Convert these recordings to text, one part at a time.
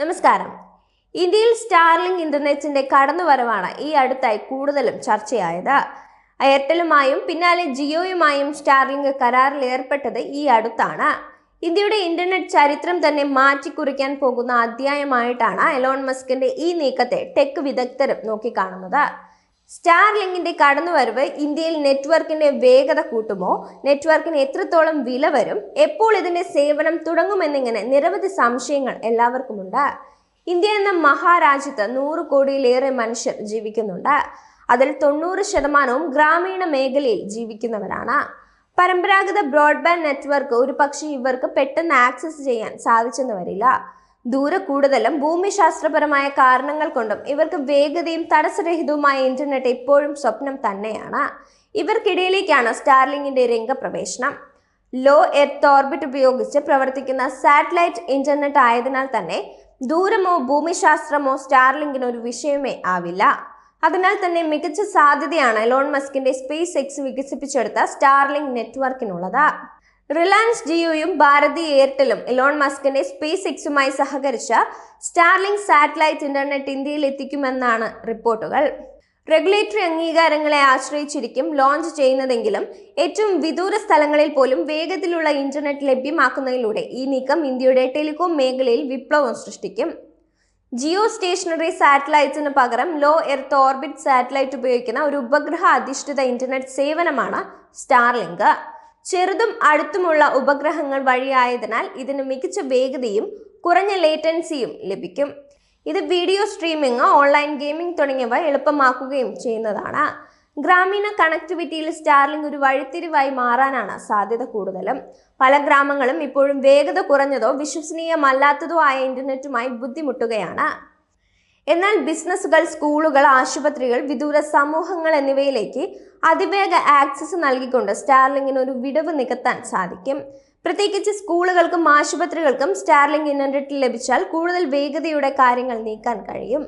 നമസ്കാരം. ഇന്ത്യയിൽ സ്റ്റാർലിംഗ് ഇന്റർനെറ്റിന്റെ കടന്നുവരവാണ് ഈ അടുത്തായി കൂടുതലും ചർച്ചയായത്. എയർടെലുമായും പിന്നാലെ ജിയോയുമായും സ്റ്റാർലിംഗ് കരാറിൽ ഏർപ്പെട്ടത് ഈ അടുത്താണ്. ഇന്ത്യയുടെ ഇന്റർനെറ്റ് ചരിത്രം തന്നെ മാറ്റിക്കുറിക്കാൻ പോകുന്ന അധ്യായമായിട്ടാണ് എലോൺ മസ്കിന്റെ ഈ നീക്കത്തെ ടെക് വിദഗ്ധരും നോക്കിക്കാണുന്നത്. സ്റ്റാർലിങ്കിന്റെ കടന്നുവരവ് ഇന്ത്യയിൽ നെറ്റ്വർക്കിന്റെ വേഗത കൂട്ടുമോ? നെറ്റ്വർക്കിന് എത്രത്തോളം വില വരും? എപ്പോൾ ഇതിന്റെ സേവനം തുടങ്ങുമെന്നിങ്ങനെ നിരവധി സംശയങ്ങൾ എല്ലാവർക്കുമുണ്ട്. ഇന്ത്യ എന്ന മഹാരാജ്യത്ത് നൂറ് കോടിയിലേറെ മനുഷ്യർ ജീവിക്കുന്നുണ്ട്. അതിൽ തൊണ്ണൂറ് ശതമാനവും ഗ്രാമീണ മേഖലയിൽ ജീവിക്കുന്നവരാണ്. പരമ്പരാഗത ബ്രോഡ്ബാൻഡ് നെറ്റ്വർക്ക് ഒരു പക്ഷേ ഇവർക്ക് പെട്ടെന്ന് ആക്സസ് ചെയ്യാൻ സാധിച്ചെന്ന് വരില്ല. ദൂരെ കൂടുതലും ഭൂമിശാസ്ത്രപരമായ കാരണങ്ങൾ കൊണ്ടും ഇവർക്ക് വേഗതയും തടസ്സരഹിതവുമായ ഇന്റർനെറ്റ് ഇപ്പോഴും സ്വപ്നം തന്നെയാണ്. ഇവർക്കിടയിലേക്കാണ് സ്റ്റാർലിങ്ങിന്റെ രംഗപ്രവേശനം. ലോ എർത്ത് ഓർബിറ്റ് ഉപയോഗിച്ച് പ്രവർത്തിക്കുന്ന സാറ്റലൈറ്റ് ഇന്റർനെറ്റ് ആയതിനാൽ തന്നെ ദൂരമോ ഭൂമിശാസ്ത്രമോ സ്റ്റാർലിങ്കിന് ഒരു വിഷയമേ ആവില്ല. അതിനാൽ തന്നെ മികച്ച സാധ്യതയാണ് എലോൺ മസ്കിന്റെ സ്പേസ് എക്സ് വികസിപ്പിച്ചെടുത്ത സ്റ്റാർലിങ്ക് നെറ്റ്വർക്കിനുള്ളത്. റിലയൻസ് ജിയോയും ഭാരതി എയർടെലും ഇലോൺ മസ്കിന്റെ സ്പേസ് എക്സുമായി സഹകരിച്ച സ്റ്റാർലിംഗ് സാറ്റലൈറ്റ് ഇന്റർനെറ്റ് ഇന്ത്യയിൽ എത്തിക്കുമെന്നാണ് റിപ്പോർട്ടുകൾ. റെഗുലേറ്ററി അംഗീകാരങ്ങളെ ആശ്രയിച്ചിരിക്കും ലോഞ്ച് ചെയ്യുന്നതെങ്കിലും ഏറ്റവും വിദൂര സ്ഥലങ്ങളിൽ പോലും വേഗത്തിലുള്ള ഇന്റർനെറ്റ് ലഭ്യമാക്കുന്നതിലൂടെ ഈ നീക്കം ഇന്ത്യയുടെ ടെലികോം മേഖലയിൽ വിപ്ലവം സൃഷ്ടിക്കും. ജിയോ സ്റ്റേഷനറി സാറ്റലൈറ്റ്സിന് പകരം ലോ എർത്ത് ഓർബിറ്റ് സാറ്റലൈറ്റ് ഉപയോഗിക്കുന്ന ഒരു ഉപഗ്രഹ അധിഷ്ഠിത ഇന്റർനെറ്റ് സേവനമാണ് സ്റ്റാർലിങ്ക്. ചെറുതും അടുത്തുമുള്ള ഉപഗ്രഹങ്ങൾ വഴിയായതിനാൽ ഇതിന് മികച്ച വേഗതയും കുറഞ്ഞ ലേറ്റൻസിയും ലഭിക്കും. ഇത് വീഡിയോ സ്ട്രീമിംഗ് ഓൺലൈൻ ഗെയിമിംഗ് തുടങ്ങിയവ എളുപ്പമാക്കുകയും ചെയ്യുന്നതാണ്. ഗ്രാമീണ കണക്ടിവിറ്റിയിൽ സ്റ്റാർലിംഗ് ഒരു വഴിത്തിരിവായി മാറാനാണ് സാധ്യത കൂടുതലും. പല ഗ്രാമങ്ങളും ഇപ്പോഴും വേഗത കുറഞ്ഞതോ വിശ്വസനീയമല്ലാത്തതോ ആയ ഇന്റർനെറ്റുമായി ബുദ്ധിമുട്ടുകയാണ്. എന്നാൽ ബിസിനസ്സുകൾ സ്കൂളുകൾ ആശുപത്രികൾ വിദൂര സമൂഹങ്ങൾ എന്നിവയിലേക്ക് അതിവേഗ ആക്സസ് നൽകിക്കൊണ്ട് സ്റ്റാർലിംഗിന് ഒരു വിടവ് നികത്താൻ സാധിക്കും. പ്രത്യേകിച്ച് സ്കൂളുകൾക്കും ആശുപത്രികൾക്കും സ്റ്റാർലിംഗ് ഇന്റർനെറ്റ് ലഭിച്ചാൽ കൂടുതൽ വേഗതയുടെ കാര്യങ്ങൾ നീക്കാൻ കഴിയും.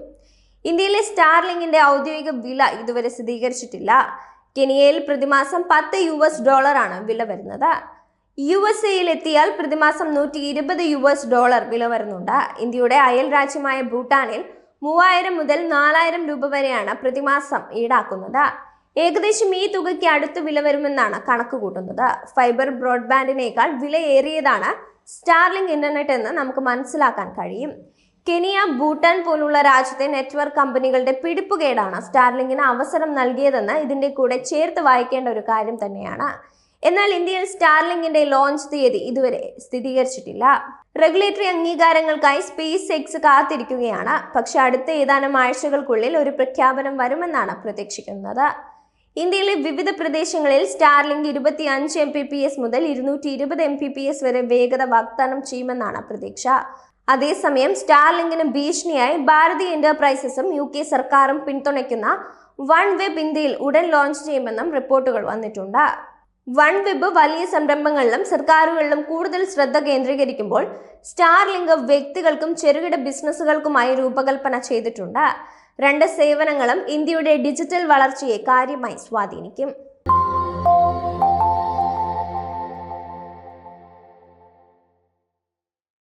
ഇന്ത്യയിലെ സ്റ്റാർലിംഗിന്റെ ഔദ്യോഗിക വില ഇതുവരെ സ്ഥിരീകരിച്ചിട്ടില്ല. കെനിയയിൽ പ്രതിമാസം പത്ത് യു എസ് ഡോളറാണ് വില വരുന്നത്. യു എസ് എയിൽ എത്തിയാൽ പ്രതിമാസം നൂറ്റി ഇരുപത് യു എസ് ഡോളർ വില വരുന്നുണ്ട്. ഇന്ത്യയുടെ അയൽ രാജ്യമായ ഭൂട്ടാനിൽ മൂവായിരം മുതൽ നാലായിരം രൂപ വരെയാണ് പ്രതിമാസം ഈടാക്കുന്നത്. ഏകദേശം ഈ തുകയ്ക്ക് അടുത്ത് വില വരുമെന്നാണ് കണക്ക് കൂട്ടുന്നത്. ഫൈബർ ബ്രോഡ്ബാൻഡിനേക്കാൾ വിലയേറിയതാണ് സ്റ്റാർലിംഗ് ഇന്റർനെറ്റ് എന്ന് നമുക്ക് മനസ്സിലാക്കാൻ കഴിയും. കെനിയ ഭൂട്ടാൻ പോലുള്ള രാജ്യത്തെ നെറ്റ്വർക്ക് കമ്പനികളുടെ പിടിപ്പുകേടാണ് സ്റ്റാർലിങ്ങിന് അവസരം നൽകിയതെന്ന് ഇതിന്റെ കൂടെ ചേർത്ത് വായിക്കേണ്ട ഒരു കാര്യം തന്നെയാണ്. എന്നാൽ ഇന്ത്യയിൽ സ്റ്റാർലിങ്ങിന്റെ ലോഞ്ച് തീയതി ഇതുവരെ സ്ഥിരീകരിച്ചിട്ടില്ല. റെഗുലേറ്ററി അംഗീകാരങ്ങൾക്കായി സ്പേസ് എക്സ് കാത്തിരിക്കുകയാണ്. പക്ഷെ അടുത്ത ഏതാനും ആഴ്ചകൾക്കുള്ളിൽ ഒരു പ്രഖ്യാപനം വരുമെന്നാണ് പ്രതീക്ഷിക്കുന്നത്. ഇന്ത്യയിലെ വിവിധ പ്രദേശങ്ങളിൽ സ്റ്റാർലിങ്ക് ഇരുപത്തി അഞ്ച് എം പി പി എസ് മുതൽ ഇരുന്നൂറ്റി ഇരുപത് എം പി പി എസ് വരെ വേഗത വാഗ്ദാനം ചെയ്യുമെന്നാണ് പ്രതീക്ഷ. അതേസമയം സ്റ്റാർലിങ്കിന് ഭീഷണിയായി ഭാരതി എന്റർപ്രൈസസും യു കെ സർക്കാരും പിന്തുണയ്ക്കുന്ന വൺ വെബ് ഇന്ത്യയിൽ ഉടൻ ലോഞ്ച് ചെയ്യുമെന്നും റിപ്പോർട്ടുകൾ വന്നിട്ടുണ്ട്. വൺ വെബ് വലിയ സംരംഭങ്ങളിലും സർക്കാരുകളിലും കൂടുതൽ ശ്രദ്ധ കേന്ദ്രീകരിക്കുമ്പോൾ സ്റ്റാർലിങ്ക് വ്യക്തികൾക്കും ചെറുകിട ബിസിനസ്സുകൾക്കുമായി രൂപകൽപ്പന ചെയ്തിട്ടുണ്ട്. രണ്ട് സേവനങ്ങളും ഇന്ത്യയുടെ ഡിജിറ്റൽ വളർച്ചയെ കാര്യമായി സ്വാധീനിക്കും.